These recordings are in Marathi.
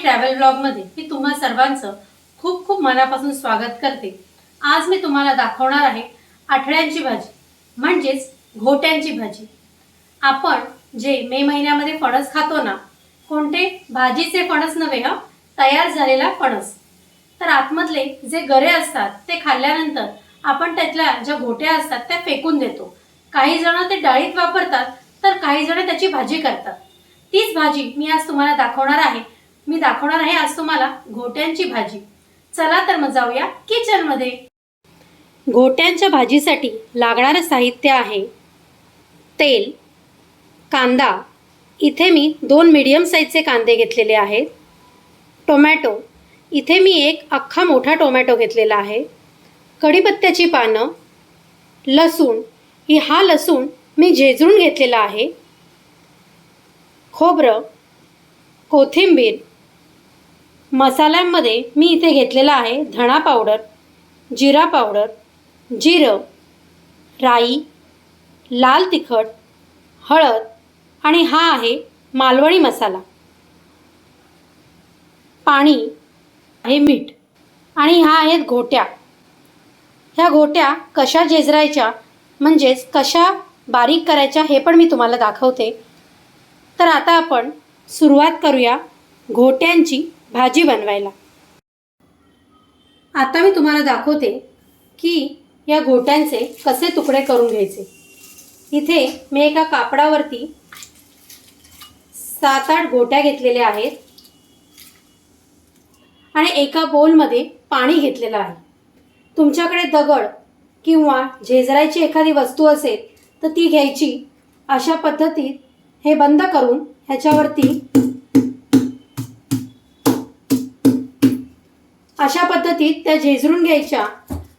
ट्रॅव्हल ब्लॉगमध्ये मी तुम्हा सर्वांचं खूप खूप मनापासून स्वागत करते. आज मी तुम्हाला दाखवणार आहे आठड्यांची भाजी म्हणजेच घोट्यांची भाजी. आपण जे मे महिन्यामध्ये फणस खातो ना कोणते? भाजीचे फणस नव्हे हा? तयार झालेला फणस. तर आतमधले जे गरे असतात ते खाल्ल्यानंतर आपण त्यातल्या ज्या घोट्या असतात त्या फेकून देतो. काही जण ते डाळीत वापरतात तर काही जण त्याची भाजी करतात. तीच भाजी मी आज तुम्हाला दाखवणार आहे. मी दाखवणार आहे आज तुम्हाला घोट्यांची भाजी. चला तर मग जाऊया किचनमध्ये घोट्यांच्या भाजीसाठी लागणारं साहित्य आहे तेल कांदा. इथे मी दोन मीडियम साईजचे कांदे घेतलेले आहेत. टोमॅटो. इथे मी एक अख्खा मोठा टोमॅटो घेतलेला आहे. कढीपत्त्याची पानं लसूण. ही हा लसूण मी झेजरून घेतलेला आहे. खोबरं कोथिंबीर. मसाल्यांमध्ये मी इथे घेतलेला आहे धणा पावडर जिरा पावडर जिरं राई लाल तिखट हळद आणि हा आहे मालवणी मसाला. पाणी आहे मीठ आणि ह्या आहेत घोट्या. ह्या घोट्या कशा जेजरायच्या म्हणजेच कशा बारीक करायच्या हे पण मी तुम्हाला दाखवते. तर आता आपण सुरुवात करूया घोट्यांची भाजी बनवायला. आता मी तुम्हाला दाखवते की या घोट्यांचे कसे तुकडे करून घ्यायचे. इथे मी एका कापडावरती सात आठ गोट्या घेतलेल्या आहेत. आणि एका बोलमध्ये पाणी घेतलेलं आहे. तुमच्याकडे दगड किंवा झेजरायची एखादी वस्तू असेल तर ती घ्यायची. अशा पद्धतीत हे बंद करून ह्याच्यावरती अशा पद्धतीत त्या झेजरून घ्यायच्या.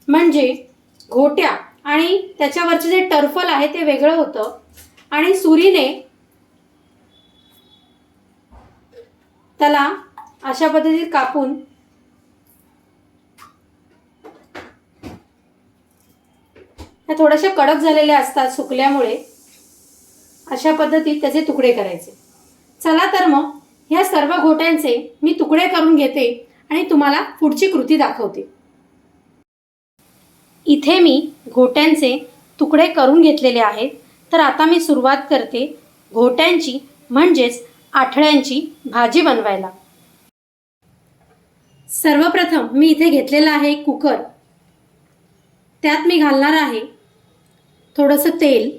म्हणजे घोट्या आणि त्याच्यावरचे जे टर्फल आहे ते वेगळं होतं. आणि सुरीने त्याला अशा पद्धतीत कापून त्या थोड्याशा कडक झालेल्या असतात सुकल्यामुळे अशा पद्धतीत त्याचे तुकडे करायचे. चला तर मग ह्या सर्व घोट्यांचे मी तुकडे करून घेते. आणि तुम्हाला पुढची कृती दाखवते. इथे मी घोट्यांचे तुकडे करून घेतलेले आहेत. तर आता मी सुरुवात करते घोट्यांची म्हणजेच आठळ्यांची भाजी बनवायला. सर्वप्रथम मी इथे घेतलेला आहे कुकर. त्यात मी घालणार आहे थोडंसं तेल.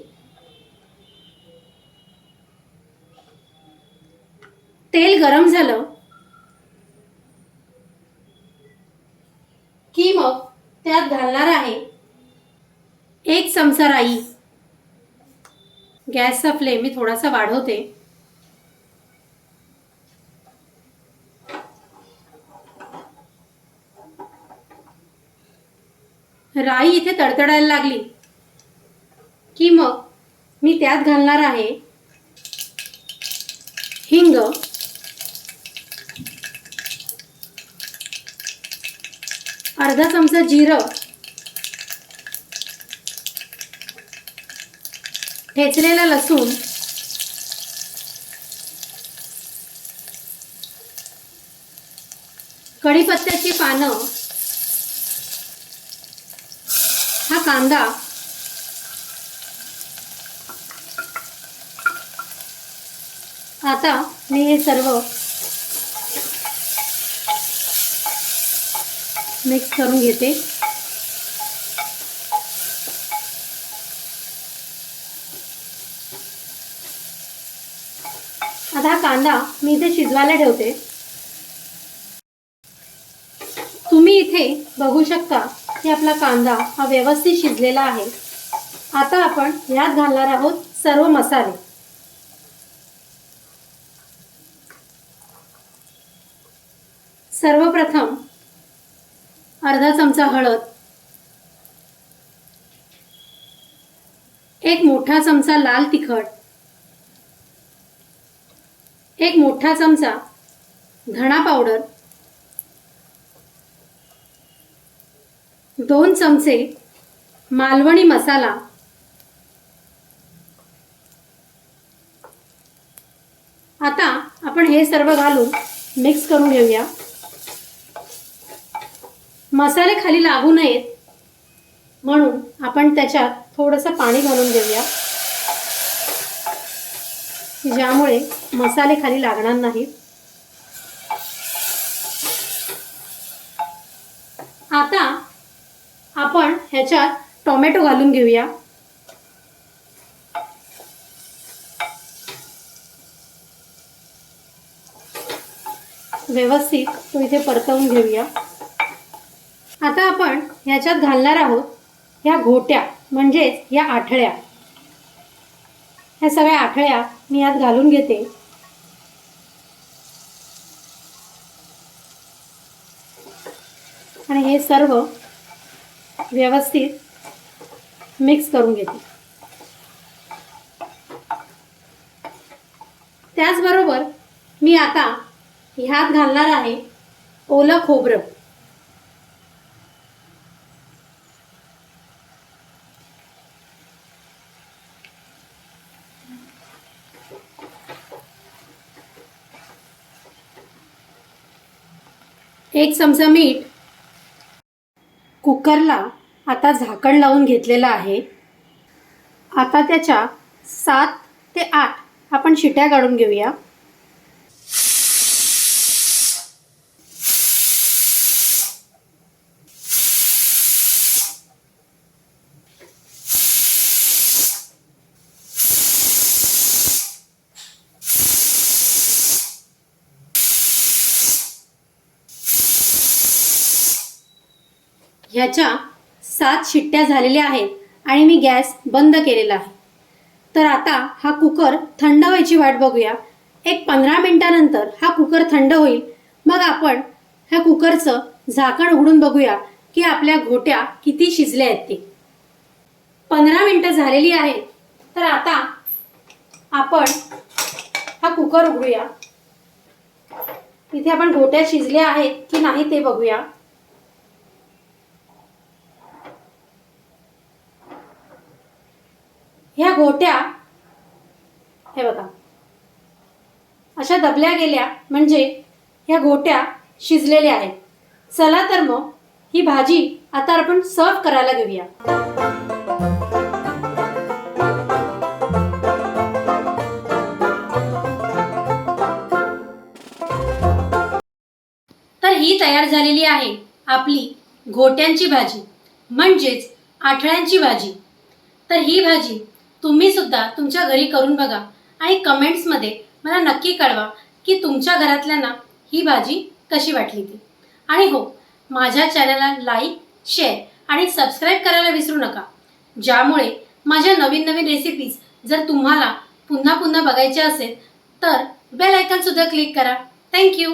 तेल गरम झालं की मग त्यात घालणार आहे? एक चमचा राई. गॅसचा फ्लेम मी थोडासा वाढवते. राई इथे तडतडायला लागली. की मग मी त्यात घालणार आहे? हिंग. अर्धा चमचा जिरं. ठेचलेला लसूण. कढीपत्त्याची पानं. हा कांदा. आता मी हे सर्व मिक्स करून घेते. आता हा कांदा मी इथे शिजवायला ठेवते. तुम्ही इथे बघू शकता की आपला कांदा हा व्यवस्थित शिजलेला आहे. आता आपण ह्यात घालणार आहोत सर्व मसाले. सर्वप्रथम अर्धा चमचा हळद. एक मोठा चमचा लाल तिखट. एक मोठा चमचा धणा पावडर. दोन चमचे मालवणी मसाला. आता आपण हे सर्व घालून मिक्स करून घेऊया. मसाले खाली लागू नयेत. म्हणून आपण त्याच्यात थोडंसं पाणी घालून घेऊया. ज्यामुळे मसाले खाली लागणार नाहीत. आता आपण ह्याच्यात टोमॅटो घालून घेऊया. व्यवस्थित तो इथे परतवून घेऊया. आता आपण ह्याच्यात घालणार आहोत ह्या घोट्या म्हणजेच या आठळ्या. ह्या सगळ्या आठळ्या मी यात घालून घेते. आणि हे सर्व व्यवस्थित मिक्स करून घेते. त्याचबरोबर मी आता ह्यात घालणार आहे ओलं खोबरं. एक चमचा मीठ कुकरला आता झाकण लावून घेतलेलं आहे. आता त्याच्या सात ते आठ आपण शिट्या काढून घेऊया. ह्याच्या सात शिट्ट्या झालेल्या आहेत आणि मी गॅस बंद केलेला आहे. तर आता हा कुकर थंड व्हायची वाट बघूया. एक पंधरा मिनटानंतर हा कुकर थंड होईल. मग आपण ह्या कुकरचं झाकण उघडून बघूया की आपल्या घोट्या किती शिजल्या आहेत ते. पंधरा मिनटं झालेली आहेत. तर आता आपण हा कुकर उघडूया. इथे आपण घोट्या शिजल्या आहेत की नाही ते बघूया. ह्या गोट्या हे बघा अशा दबल्या गेल्या म्हणजे ह्या गोट्या शिजलेल्या आहेत. चला तर मग ही भाजी आता आपण सर्व करायला घेऊया. तर ही तयार झालेली आहे आपली घोट्यांची भाजी म्हणजेच आठळ्यांची भाजी. तर ही भाजी तुम्ही सुद्धा तुमच्या घरी करून बघा आणि कमेंट्समध्ये मला नक्की कळवा की तुमच्या घरातल्यांना ही भाजी कशी वाटली ती. आणि हो माझ्या चॅनलला लाईक शेअर आणि सबस्क्राईब करायला विसरू नका. ज्यामुळे माझ्या नवीन नवीन रेसिपीज जर तुम्हाला पुन्हा पुन्हा बघायच्या असेल तर बेल आयकनसुद्धा क्लिक करा. Thank you